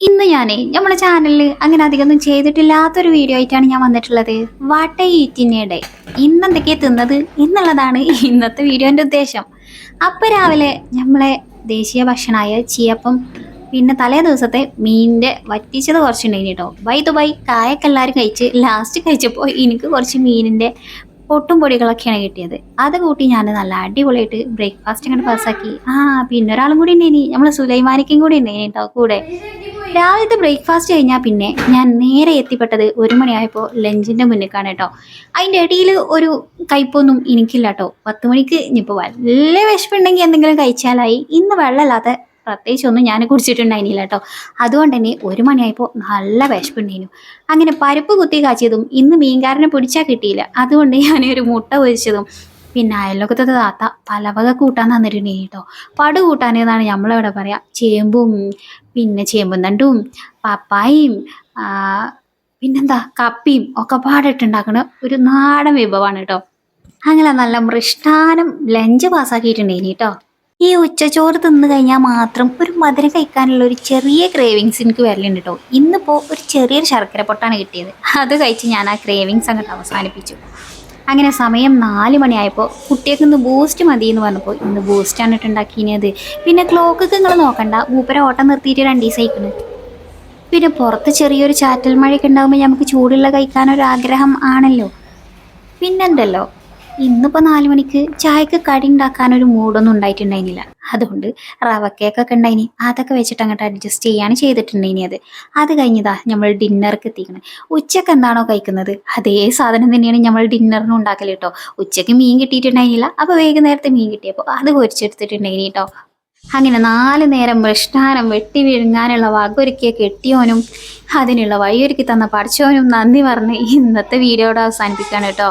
ഇന്ന് ഞാനേ നമ്മുടെ ചാനലിൽ അങ്ങനെ അധികമൊന്നും ചെയ്തിട്ടില്ലാത്തൊരു വീഡിയോ ആയിട്ടാണ് ഞാൻ വന്നിട്ടുള്ളത്. വാട്ട ഈറ്റിനയുടെ ഇന്ന് എന്തൊക്കെയാണ് തിന്നത് എന്നുള്ളതാണ് ഇന്നത്തെ വീഡിയോന്റെ ഉദ്ദേശം. അപ്പൊ രാവിലെ നമ്മളെ ദേശീയ ഭക്ഷണമായ ചീയപ്പം പിന്നെ തലേ ദിവസത്തെ മീനിന്റെ വറ്റിച്ചത് കുറച്ചുണ്ടായിന് കേട്ടോ ബൈ ദു ബൈ കായൊക്കെ എല്ലാവരും കഴിച്ച് ലാസ്റ്റ് കഴിച്ചപ്പോൾ എനിക്ക് കുറച്ച് മീനിന്റെ പൊട്ടും പൊടികളൊക്കെയാണ് കിട്ടിയത്. അത് കൂട്ടി ഞാൻ നല്ല അടിപൊളിയായിട്ട് ബ്രേക്ക്ഫാസ്റ്റ് അങ്ങനെ പാസ്സാക്കി ആ പിന്നെ ഒരാളും കൂടി ഉണ്ടായിരുന്നു നമ്മളെ സുലൈമാനിക്കും കൂടി ഉണ്ടായിരുന്നു കേട്ടോ കൂടെ. രാവിലത്തെ ബ്രേക്ക്ഫാസ്റ്റ് കഴിഞ്ഞാൽ പിന്നെ ഞാൻ നേരെ എത്തിപ്പെട്ടത് ഒരു മണിയായപ്പോൾ ലഞ്ചിന്റെ മുന്നിലേക്കാണ് കേട്ടോ. അതിന്റെ ഇടയിൽ ഒരു കയ്പൊന്നും എനിക്കില്ല കേട്ടോ. പത്ത് മണിക്ക് ഇനിയിപ്പോൾ വല്ല വിശപ്പുണ്ടെങ്കിൽ എന്തെങ്കിലും കഴിച്ചാലായി. ഇന്ന് വെള്ളമില്ലാത്ത പ്രത്യേകിച്ചൊന്നും ഞാൻ കുടിച്ചിട്ടുണ്ടായിരുന്നില്ല കേട്ടോ. അതുകൊണ്ട് തന്നെ ഒരു മണിയായപ്പോൾ നല്ല വിശപ്പുണ്ടായിരുന്നു. അങ്ങനെ പരിപ്പ് കുത്തി കാച്ചിയതും ഇന്ന് മീൻകാരനെ പിടിച്ചാൽ കിട്ടിയില്ല. അതുകൊണ്ട് ഞാൻ ഒരു മുട്ട പൊരിച്ചതും പിന്നെ അയൽവക്കത്തെ താത്ത പലവക കൂട്ടാൻ തന്നിട്ടുണ്ട് കേട്ടോ. പടു കൂട്ടാനെന്നാണ് നമ്മളിവിടെ പറയാ. ചേമ്പും പിന്നെ ചേമ്പും തണ്ടും പപ്പായും പിന്നെന്താ കപ്പിയും ഒക്കെ പാടിട്ടുണ്ടാക്കുന്ന ഒരു നാടൻ വിഭവമാണ് കേട്ടോ. അങ്ങനെ നല്ല മൃഷ്ടാനം ലഞ്ച് പാസ്സാക്കിയിട്ടുണ്ടേനി കേട്ടോ. ഈ ഉച്ചച്ചോറ് തിന്നു കഴിഞ്ഞാൽ മാത്രം ഒരു മധുരം കഴിക്കാനുള്ള ഒരു ചെറിയ ക്രേവിങ്സ് എനിക്ക് വരലുണ്ട് കേട്ടോ. ഇന്നിപ്പോൾ ഒരു ചെറിയൊരു ശർക്കര പൊട്ടാണ് കിട്ടിയത്. അത് കഴിച്ച് ഞാൻ ആ ക്രേവിങ്സ് അങ്ങോട്ട് അവസാനിപ്പിച്ചു. അങ്ങനെ സമയം നാല് മണിയായപ്പോൾ കുട്ടികൾക്ക് ഇന്ന് ബൂസ്റ്റ് മതി എന്ന് പറഞ്ഞപ്പോൾ ഇന്ന് ബൂസ്റ്റാണ് ഇട്ടുണ്ടാക്കിയത് പിന്നെ ക്ലോക്കൊക്കെ നിങ്ങൾ നോക്കണ്ട. മൂപ്പര ഓട്ടം നിർത്തിയിട്ട് രണ്ട് ദിവസം പിന്നെ പുറത്ത് ചെറിയൊരു ചാറ്റൽ മഴയൊക്കെ ഉണ്ടാകുമ്പോൾ നമുക്ക് ചൂടുള്ള കഴിക്കാനൊരു ആഗ്രഹം ആണല്ലോ. പിന്നെന്തല്ലോ? ഇന്നിപ്പോൾ നാല് മണിക്ക് ചായക്ക് കടി ഉണ്ടാക്കാനൊരു മൂഡൊന്നും ഉണ്ടായിട്ടുണ്ടായിരുന്നില്ല അതുകൊണ്ട് റവ കേക്കൊക്കെ ഉണ്ടായിനി. അതൊക്കെ വെച്ചിട്ട് അങ്ങോട്ട് അഡ്ജസ്റ്റ് ചെയ്യാണ് ചെയ്തിട്ടുണ്ടായിനി അത്. അത് കഴിഞ്ഞതാ നമ്മൾ ഡിന്നർക്ക് എത്തിക്കണം. ഉച്ചയ്ക്ക് എന്താണോ കഴിക്കുന്നത്? അതേ സാധനം തന്നെയാണ് നമ്മൾ ഡിന്നറിന് ഉണ്ടാക്കൽ കേട്ടോ ഉച്ചയ്ക്ക് മീൻ കിട്ടിയിട്ടുണ്ടായിരുന്നില്ല അപ്പോൾ വൈകുന്നേരത്തെ മീൻ കിട്ടിയപ്പോൾ അത് പൊരിച്ചെടുത്തിട്ടുണ്ടായിനി കേട്ടോ അങ്ങനെ നാല് നേരം ഭ്രഷ്ടാനം വെട്ടി വിഴുങ്ങാനുള്ള വകൊരുക്കിയ കെട്ടിയോനും അതിനുള്ള വഴിയൊരുക്കി തന്ന പഠിച്ചവനും നന്ദി പറഞ്ഞ് ഇന്നത്തെ വീഡിയോയുടെ അവസാനിപ്പിക്കുകയാണ് കേട്ടോ